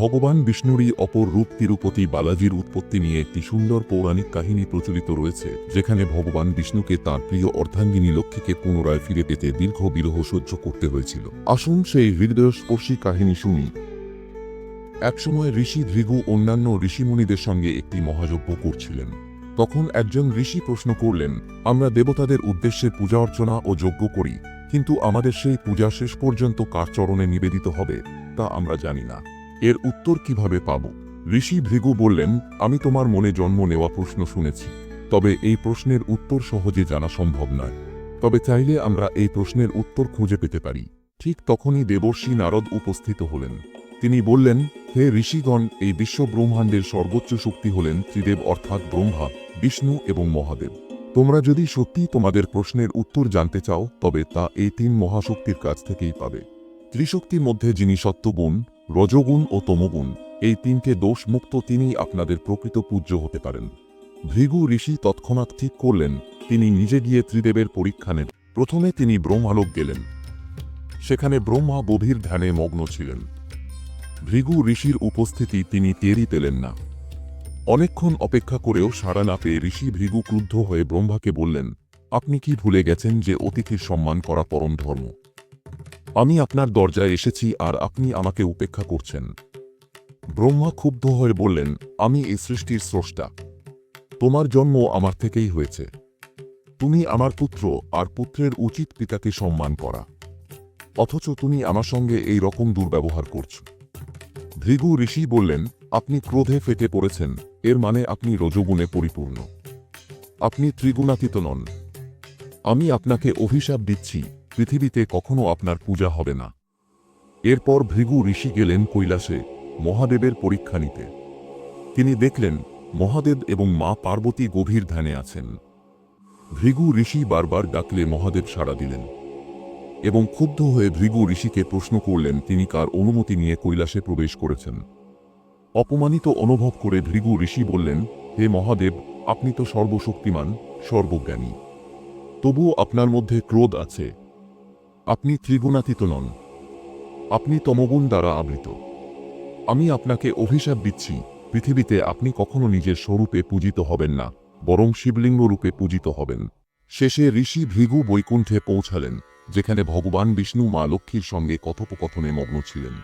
ভগবান বিষ্ণুরই অপর রূপ তিরুপতি বালাজির উৎপত্তি নিয়ে একটি সুন্দর পৌরাণিক কাহিনী প্রচলিত রয়েছে, যেখানে ভগবান বিষ্ণুকে তার প্রিয় অর্ধাঙ্গিনী লক্ষ্মীকে পুনরায় ফিরে পেতে দীর্ঘ বিরহ সহ্য করতে হয়েছিল। আসুন সেই হৃদয়স্পর্শী কাহিনী শুনি। একসময় ঋষি ভৃগু অন্যান্য ঋষিমুনিদের সঙ্গে একটি মহাযজ্ঞ করছিলেন। তখন একজন ঋষি প্রশ্ন করলেন, আমরা দেবতাদের উদ্দেশ্যে পূজা অর্চনা ও যজ্ঞ করি, কিন্তু আমাদের সেই পূজা শেষ পর্যন্ত কার চরণে নিবেদিত হবে, তা আমরা জানি না। এর উত্তর কীভাবে পাব? ঋষি ভৃগু বললেন, আমি তোমার মনে জন্ম নেওয়া প্রশ্ন শুনেছি, তবে এই প্রশ্নের উত্তর সহজে জানা সম্ভব নয়। তবে চাইলে আমরা এই প্রশ্নের উত্তর খুঁজে পেতে পারি। ঠিক তখনই দেবর্ষি নারদ উপস্থিত হলেন। তিনি বললেন, হে ঋষিগণ, এই বিশ্ব ব্রহ্মাণ্ডের সর্বোচ্চ শক্তি হলেন ত্রিদেব অর্থাৎ ব্রহ্মা, বিষ্ণু এবং মহাদেব। তোমরা যদি সত্যি তোমাদের প্রশ্নের উত্তর জানতে চাও, তবে তা এই তিন মহাশক্তির কাছ থেকেই পাবে। ত্রিশক্তির মধ্যে যিনি সত্যগুণ রজগুণ ও তমগুণ, এই তিনটে দোষমুক্ত তিনিই আপনাদের প্রকৃত পূজ্য হতে পারেন। ভৃগু ঋষি তৎক্ষণাৎ ঠিক করলেন, তিনি নিজে গিয়ে ত্রিদেবের পরীক্ষা নেন। প্রথমে তিনি ব্রহ্মালোক গেলেন। সেখানে ব্রহ্মা গভীর ধ্যানে মগ্ন ছিলেন। ভৃগু ঋষির উপস্থিতি তিনি টেরই পেলেন না। অনেকক্ষণ অপেক্ষা করেও সাড়া না পেয়ে ঋষি ভৃগু ক্রুদ্ধ হয়ে ব্রহ্মাকে বললেন, আপনি কি ভুলে গেছেন যে অতিথির সম্মান করা পরম ধর্ম? আমি আপনার দরজায় এসেছি আর আপনি আমাকে উপেক্ষা করছেন। ব্রহ্মা ক্ষুব্ধ হয়ে বললেন, আমি এই সৃষ্টির স্রষ্টা। তোমার জন্ম আমার থেকেই হয়েছে। তুমি আমার পুত্র আর পুত্রের উচিত পিতাকে সম্মান করা। অথচ তুমি আমার সঙ্গে এই রকম দুর্ব্যবহার করছ। ভৃগু ঋষি বললেন, আপনি ক্রোধে ফেটে পড়েছেন। এর মানে আপনি রজগুণে পরিপূর্ণ। আপনি ত্রিগুণাতীত নন। আমি আপনাকে অভিশাপ দিচ্ছি পৃথিবীতে কখনো আপনার পূজা হবে না। এরপর ভৃগু ঋষি গেলেন কৈলাসে মহাদেবের পরীক্ষা নিতে। তিনি দেখলেন, মহাদেব এবং মা পার্বতী গভীর ধ্যানে আছেন। ভৃগু ঋষি বারবার ডাকলে মহাদেব সাড়া দিলেন এবং ক্ষুব্ধ হয়ে ভৃগু ঋষিকে প্রশ্ন করলেন, তিনি কার অনুমতি নিয়ে কৈলাসে প্রবেশ করেছেন? অপমানিত অনুভব করে ভৃগু ঋষি বললেন, হে মহাদেব, আপনি তো সর্বশক্তিমান, সর্বজ্ঞানী। তবুও আপনার মধ্যে ক্রোধ আছে। আপনি ত্রিগুণাতীত নন। আপনি তমগুণ দ্বারা আবৃত। আমি আপনাকে অভিশাপ দিচ্ছি, পৃথিবীতে আপনি কখনো নিজের স্বরূপে পূজিত হবেন না, বরং শিবলিঙ্গ রূপে পূজিত হবেন। শেষে ঋষি ভৃগু বৈকুণ্ঠে পৌঁছালেন, যেখানে ভগবান বিষ্ণু মা লক্ষ্মীর সঙ্গে কথোপকথনে মগ্ন ছিলেন।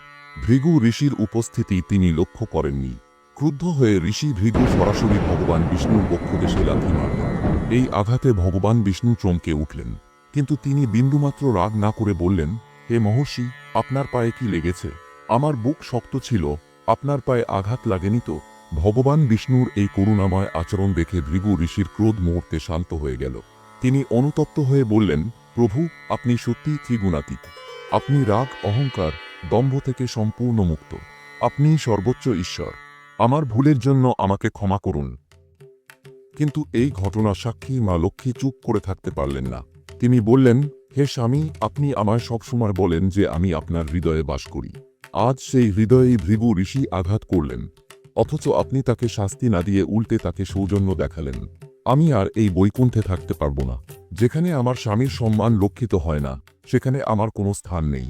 ভৃগু ঋষির উপস্থিতি তিনি লক্ষ্য করেননি। ক্রুদ্ধ হয়ে ঋষি ভৃগু সরাসরি ভগবান বিষ্ণুর বক্ষদেশে লাথি মারলেন। এই আঘাতে ভগবান বিষ্ণু চমকে উঠলেন। কিন্তু তিনি বিন্দুমাত্র রাগ না করে বললেন, হে মহর্ষি, আপনার পায়ে কি লেগেছে? আমার বুক শক্ত ছিল, আপনার পায়ে আঘাত লাগেনি তো? ভগবান বিষ্ণুর এই করুণাময় আচরণ দেখে ভৃগু ঋষির ক্রোধ মুহূর্তে শান্ত হয়ে গেল। তিনি অনুতপ্ত হয়ে বললেন, প্রভু, আপনি সত্যিই ত্রিগুণাতীত। আপনি রাগ, অহংকার, দম্ভ থেকে সম্পূর্ণ মুক্ত। আপনি সর্বোচ্চ ঈশ্বর। আমার ভুলের জন্য আমাকে ক্ষমা করুন। কিন্তু এই ঘটনা সাক্ষী মা লক্ষ্মী চুপ করে থাকতে পারলেন না। তিনি বললেন, হে স্বামী, আপনি আমায় সবসময় বলেন যে আমি আপনার হৃদয়ে বাস করি। আজ সেই হৃদয়েই ভৃগু ঋষি আঘাত করলেন। অথচ আপনি তাকে শাস্তি না দিয়ে উল্টে তাকে সৌজন্য দেখালেন। আমি আর এই বৈকুণ্ঠে থাকতে পারব না। যেখানে আমার স্বামীর সম্মান লক্ষিত হয় না, সেখানে আমার কোনো স্থান নেই।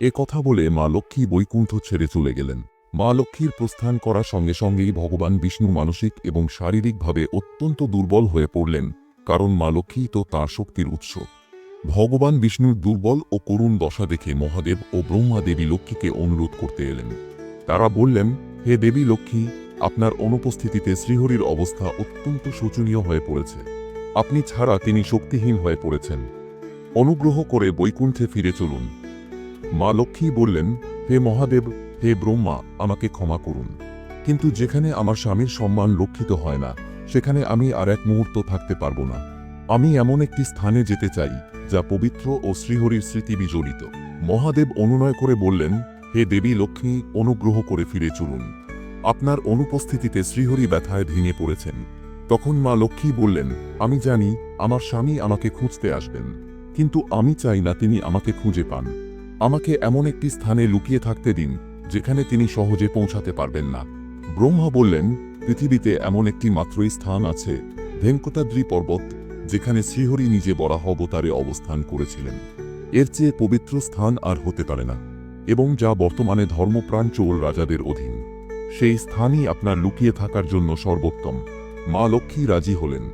এ কথা বলে মা লক্ষ্মী বৈকুণ্ঠ ছেড়ে চলে গেলেন। মা লক্ষ্মীর প্রস্থান করার সঙ্গে সঙ্গেই ভগবান বিষ্ণু মানসিক এবং শারীরিকভাবে অত্যন্ত দুর্বল হয়ে পড়লেন। কারণ মা লক্ষ্মী তো তাঁর শক্তির উৎস। ভগবান বিষ্ণুর দুর্বল ও করুণ দশা দেখে মহাদেব ও ব্রহ্মা দেবী লক্ষ্মীকে অনুরোধ করতে এলেন। তারা বললেন, হে দেবী লক্ষ্মী, আপনার অনুপস্থিতিতে শ্রীহরির অবস্থা অত্যন্ত শোচনীয় হয়ে পড়েছে। আপনি ছাড়া তিনি শক্তিহীন হয়ে পড়েছেন। অনুগ্রহ করে বৈকুণ্ঠে ফিরে চলুন। মা লক্ষ্মী বললেন, হে মহাদেব, হে ব্রহ্মা, আমাকে ক্ষমা করুন। কিন্তু যেখানে আমার স্বামীর সম্মান লক্ষিত হয় না সেখানে আমি আর এক মুহূর্ত থাকতে পারব না। আমি এমন একটি স্থানে যেতে চাই, যা পবিত্র ও শ্রীহরির স্মৃতি বিজড়িত। মহাদেব অনুনয় করে বললেন, হে দেবী লক্ষ্মী, অনুগ্রহ করে ফিরে চলুন। আপনার অনুপস্থিতিতে শ্রীহরি ব্যথায় ভেঙে পড়েছেন। তখন মা লক্ষ্মী বললেন, আমি জানি, আমার স্বামী আমাকে খুঁজতে আসবেন। কিন্তু আমি চাই না তিনি আমাকে খুঁজে পান। আমাকে এমন একটি স্থানে লুকিয়ে থাকতে দিন, যেখানে তিনি সহজে পৌঁছাতে পারবেন না। ব্রহ্মা বললেন পৃথিবীতে এমন একটি মাত্রই স্থান আছে, ভেঙ্কটাদ্রি পর্বত, যেখানে শ্রীহরি নিজে বরাহ অবতারে অবস্থান করেছিলেন। এর চেয়ে পবিত্র স্থান আর হতে পারে না, এবং যা বর্তমানে ধর্মপ্রাণ চোর রাজাদের অধীন। সেই স্থানই আপনার লুকিয়ে থাকার জন্য সর্বোত্তম। মা লক্ষ্মী রাজি হলেন।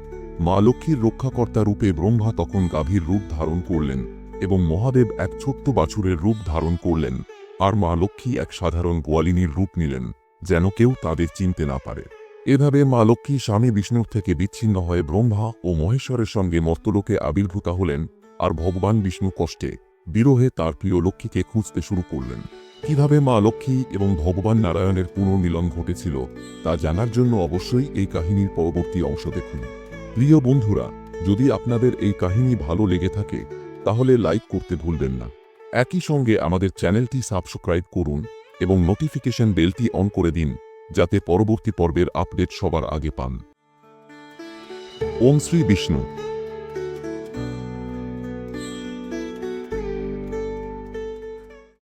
মা লক্ষ্মীর রক্ষাকর্তা রূপে ব্রহ্মা তখন গাভীর রূপ ধারণ করলেন এবং মহাদেব এক ছোট্ট বাছুরের রূপ ধারণ করলেন, আর মা লক্ষ্মী এক সাধারণ গোয়ালিনীর রূপ নিলেন, যেন কেউ তাদের চিনতে না পারে। এভাবে মা লক্ষ্মী স্বামী বিষ্ণুর থেকে বিচ্ছিন্ন হয়ে ব্রহ্মা ও মহেশ্বরের সঙ্গে মর্তলোকে আবির্ভূতা হলেন আর ভগবান বিষ্ণু কষ্টে বিরোহে তার প্রিয় লক্ষ্মীকে খুঁজতে শুরু করলেন। কীভাবে মা লক্ষ্মী এবং ভগবান নারায়ণের পুনর্মিলন ঘটেছিল তা জানার জন্য অবশ্যই এই কাহিনীর পরবর্তী অংশ দেখুন। প্রিয় বন্ধুরা, যদি আপনাদের এই কাহিনী ভালো লেগে থাকে, তাহলে লাইক করতে ভুলবেন না। একই সঙ্গে আমাদের চ্যানেলটি সাবস্ক্রাইব করুন এবং নোটিফিকেশন বেলটি অন করে দিন। যাতে পরবর্তী পর্বের আপডেট সবার আগে পান। ওম শ্রী বিষ্ণু।